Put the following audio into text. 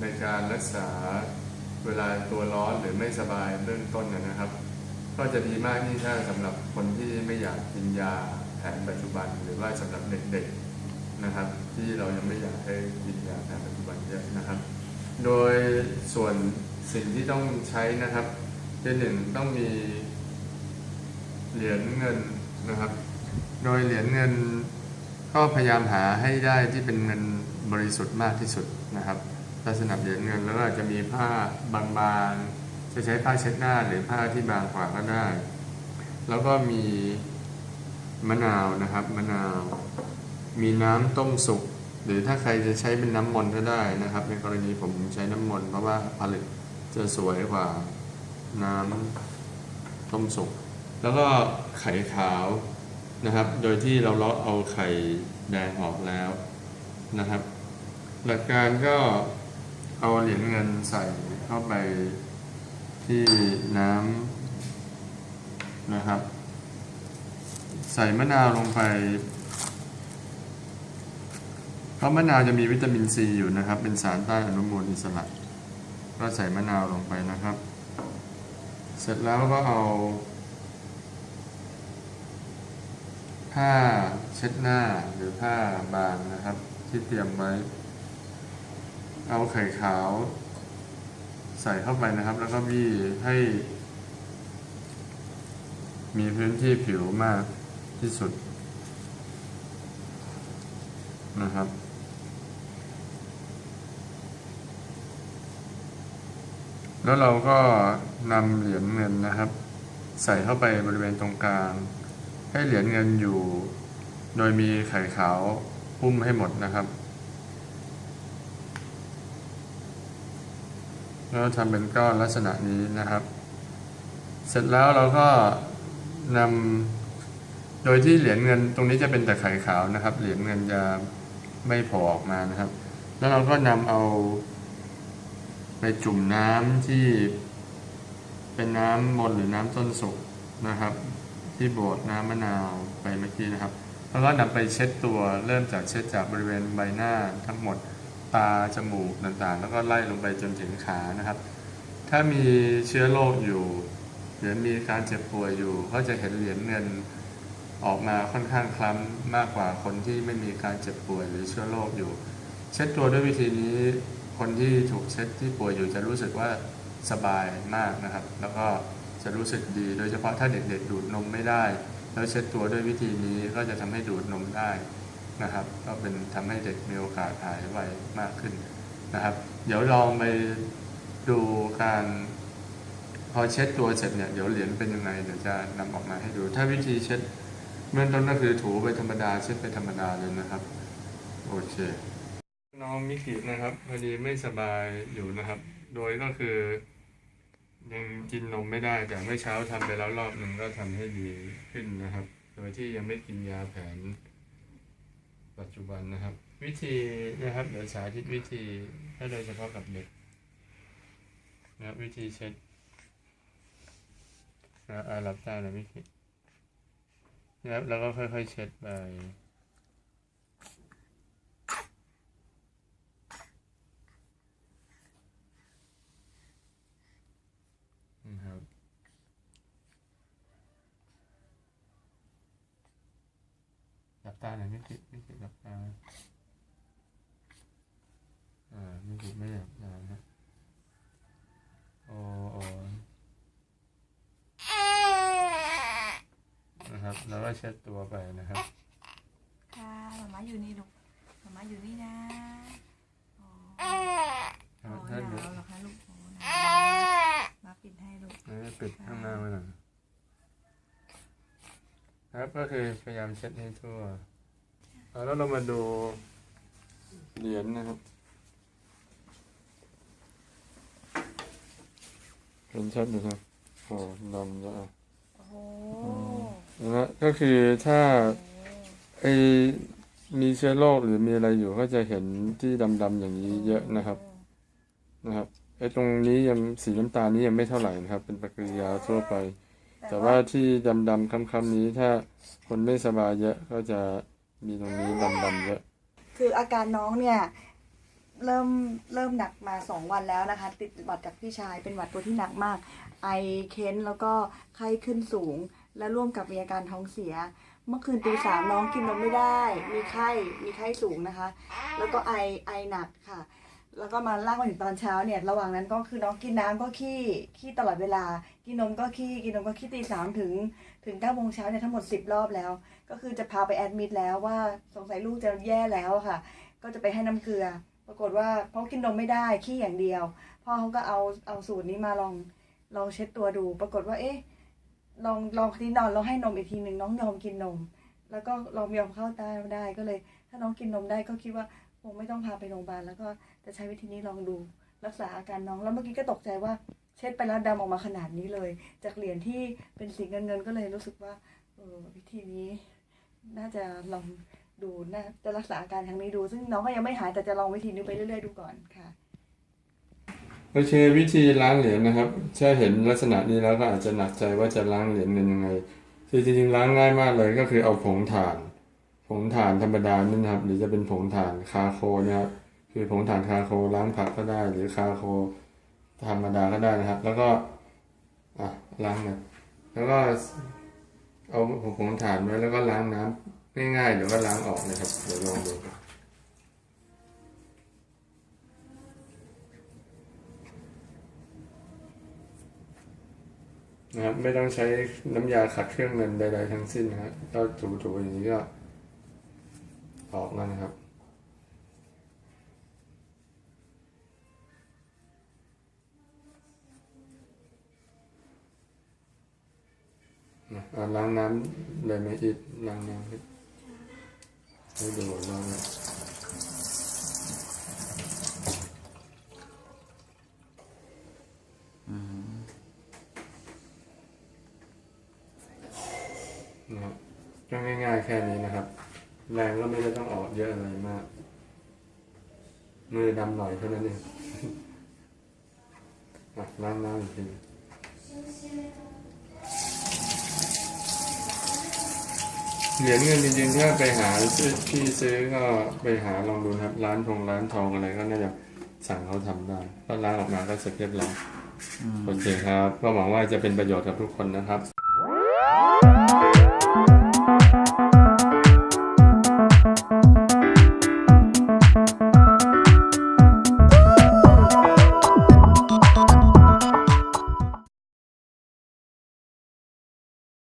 ในการรักษาเวลาตัวร้อนหรือไม่สบายเบื้องต้นนะครับ ก็จะดีมากนี่ถ้าสำหรับคนที่ไม่อยากกินยาแผนปัจจุบัน หรือว่าสำหรับเด็กๆนะครับ ที่เรายังไม่อยากให้กินยาแผนปัจจุบันเยอะนะครับ โดยส่วนสิ่งที่ต้องใช้นะครับที่หนึ่งต้องมีเหรียญเงินนะครับ โดยเหรียญเงินก็พยายามหาให้ได้ที่เป็นเงินบริสุทธิ์มากที่สุดนะครับ ลักษณะเหรียญเงินแล้วก็อาจจะมีผ้าบางๆ จะใช้ผ้าเช็ดหน้าหรือผ้าที่บางกว่าก็ได้ แล้วก็มีมะนาวนะครับมะนาว มีน้ำต้มสุกหรือถ้าใครจะใช้เป็นน้ำมนต์ก็ได้นะครับ ในกรณีผมใช้น้ำมนต์เพราะว่าผลิตจะสวยกว่าน้ำต้มสุกแล้วก็ไข่ขาวนะครับ โดยที่เราเลาะเอาไข่แดงออกแล้วนะครับ หลักการก็ เอาเหรียญเงินใส่เข้าไปที่น้ำนะครับ ใส่มะนาวลงไป เพราะมะนาวจะมีวิตามินซีอยู่นะครับ เป็นสารต้านอนุมูลอิสระ ก็ใส่มะนาวลงไปนะครับ เสร็จแล้วก็เอา ผ้าเช็ดหน้าหรือผ้าบางนะครับ ที่เตรียมไว้ เอาไข่ขาว ใส่เข้าไปนะครับ แล้วก็บี้ให้ มีพื้นที่ผิวมากที่สุด นะครับแล้วเราก็นำเหรียญเงินนะครับ ใส่เข้าไปบริเวณตรงกลาง ให้เหรียญเงินอยู่ โดยมีไข่ขาวหุ้มให้หมดนะครับ แล้วทำเป็นก้อนลักษณะนี้นะครับ เสร็จแล้วเราก็นำโดยที่เหรียญเงินตรงนี้จะเป็นแต่ไข่ขาวนะครับ เหรียญเงินจะไม่โผล่ออกมานะครับ แล้วเราก็นำเอา ไปจุ่มน้ำที่เป็นน้ำมนต์หรือน้ำต้นสุกนะครับ ที่โบดน้ำมะนาวไปเมื่อกี้นะครับแล้วก็นำไปเช็ดตัวเริ่มจากเช็ดจากบริเวณใบหน้าทั้งหมด ตาจมูกต่างๆ แล้วก็ไล่ลงไปจนถึงขานะครับ ถ้ามีเชื้อโรคอยู่ หรือมีการเจ็บป่วยอยู่ก็จะเห็นเหรียญเงินออกมาค่อนข้างคล้ำมากกว่าคนที่ไม่มีการเจ็บป่วยหรือเชื้อโรคอยู่ เช็ดตัวด้วยวิธีนี้คนที่ถูกเช็ดที่ป่วยอยู่จะรู้สึกว่าสบายมากนะครับ แล้วก็จะรู้สึกดี โดยเฉพาะถ้าเด็กๆดูดนมไม่ได้ แล้วเช็ดตัวด้วยวิธีนี้ก็จะทำให้ดูดนมได้ นะครับ ก็เป็นทำให้เด็กมีโอกาสหายไวมากขึ้นนะครับ เดี๋ยวลองไปดูการพอเช็ดตัวเสร็จเนี่ยเดี๋ยวเหรียญเป็นยังไงเดี๋ยวจะนำออกมาให้ดู ถ้าวิธีเช็ดเบื้องต้นก็คือถูไปธรรมดาเช็ดไปธรรมดาเลยนะครับ โอเค น้องมิกินะครับพอดีไม่สบายอยู่นะครับ โดยก็คือ ยังกินนมไม่ได้แต่เมื่อเช้าทำไปแล้วรอบหนึ่งก็ทำให้ดีขึ้นนะครับ โดยที่ยังไม่กินยาแผน ปัจจุบันนะครับ วิธีนะครับเดี๋ยวสาธิตวิธีให้โดยเฉพาะกับเด็กนะครับวิธีเช็ดนะครับอาลับตาหน่อยมิกินะครับแล้วก็ค่อยๆเช็ดไปนะครับหลับ ตาหน่อยไม่คิดไม่คิดหลับตาอ่าไม่คิดไม่หลับตานะโอ้โอนะครับแล้วก็เช็ดตัวไปนะครับค่ะหมามาอยู่นี่ลูกหมามาอยู่นี่นะอ๋อครัอ๋อบหถ้าเด็กนาวเหรอคะลูกโอ้หนาวมาปิดให้ลูกปิดข้างหน้าไว้หน่อยครับก็คือพยายามเช็ดให้ทั่ว แล้วเรามาดูเหรียญนะครับเห็นชัดไหมครับโอ้ดำแล้วโอ้โหนะฮะก็คือถ้าไอมีเชื้อโรคหรือมีอะไรอยู่ก็จะเห็นที่ดำๆอย่างนี้เยอะนะครับนะครับไอตรงนี้ยังสีน้ำตาลนี้ยังไม่เท่าไหร่นะครับ เป็นปฏิกิริยาทั่วไป แต่ว่าที่ดำๆค้ำๆนี้ถ้าคนไม่สบายเยอะก็จะ มีตรงนี้ดำๆเยอะ คืออาการน้องเนี่ย เริ่มเริ่มหนักมาสองวันแล้วนะคะ ติดหวัดจากพี่ชายเป็นหวัดตัวที่หนักมาก ไอเค้นแล้วก็ไข้ขึ้นสูง และร่วมกับมีอาการท้องเสีย เมื่อคืนตีสามน้องกินนมไม่ได้ มีไข้มีไข้สูงนะคะ แล้วก็ไอไอหนักค่ะ แล้วก็มาลากมาถึงตอนเช้าเนี่ยระหว่างนั้นก็คือน้องกินน้ำก็ขี้ขี้ตลอดเวลา กินนมก็ขี้กินนมก็ขี้ตีสามถึงถึงเก้าโมงเช้าเนี่ยทั้งหมดสิบรอบแล้ว ก็คือจะพาไปแอดมิดแล้วว่าสงสัยลูกจะแย่แล้วค่ะ ก็จะไปให้น้ำเกลือ ปรากฏว่าเพราะกินนมไม่ได้ขี้อย่างเดียวพ่อเขาก็เอาเอาสูตรนี้มาลองลองเช็ดตัวดู ปรากฏว่า เอ๊ะลองลองที่นอนลองให้นมอีกทีหนึ่งน้องยอมกินนม แล้วก็ลองยอมเข้าตาได้ก็เลย ถ้าน้องกินนมได้ก็คิดว่า คงไม่ต้องพาไปโรงพยาบาลแล้วก็จะใช้วิธีนี้ลองดูรักษาอาการน้อง แล้วเมื่อกี้ก็ตกใจว่าเช็ดไปแล้วดำออกมาขนาดนี้เลย จากเหรียญที่เป็นสีเงินเงินก็เลยรู้สึกว่าเออวิธีนี้ น่าจะลองดูน่าจะรักษาอาการครั้งนี้ดู ซึ่งน้องก็ยังไม่หายแต่จะลองวิธีนี้ไปเรื่อยๆดูก่อนค่ะโอเควิธีล้างเหรียญนะครับถ้าเห็นลักษณะนี้แล้วก็อาจจะหนักใจว่าจะล้างเหรียญกันยังไงคือจริงๆล้างง่ายมากเลยก็คือเอาผงถ่าน งถ่านธรรมดานี่นะครับ หรือจะเป็นผงถ่านคาโคนะครับคือผงถ่านคาโคล้างผักก็ได้ หรือคาโคธรรมดาก็ได้นะครับ แล้วก็อะล้างนะแล้วก็เอาผงถ่านไว้แล้วก็ล้างน้ำง่ายๆเดี๋ยวก็ล้างออกนะครับเดี๋ยวลองดูนะครับไม่ต้องใช้น้ำยาขัดเครื่องเงินใดๆทั้งสิ้นนะครับก็ถูๆอย่างนี้ก็ ออกแล้วนะครับนะเอาล้างน้ำเลยไหมอีกล้างน้ำให้ให้ดูล้างนะนะครับก็ง่ายๆแค่นี้นะครับ แรงก็ไม่ได้ต้องออกเยอะอะไรมาก มือดำหน่อยเท่านั้นเองอะล้างน้ำอีกทีเหรียญเงินจริงๆถ้าไปหาซื้อที่ซื้อก็ไปหาลองดูนะครับ ร้านทองร้านทองอะไรก็น่าจะสั่งเขาทำได้ก็ร้านออกมาก็เสร็จเรียบร้อยโอเคครับ ก็หวังว่าจะเป็นประโยชน์กับทุกคนนะครับ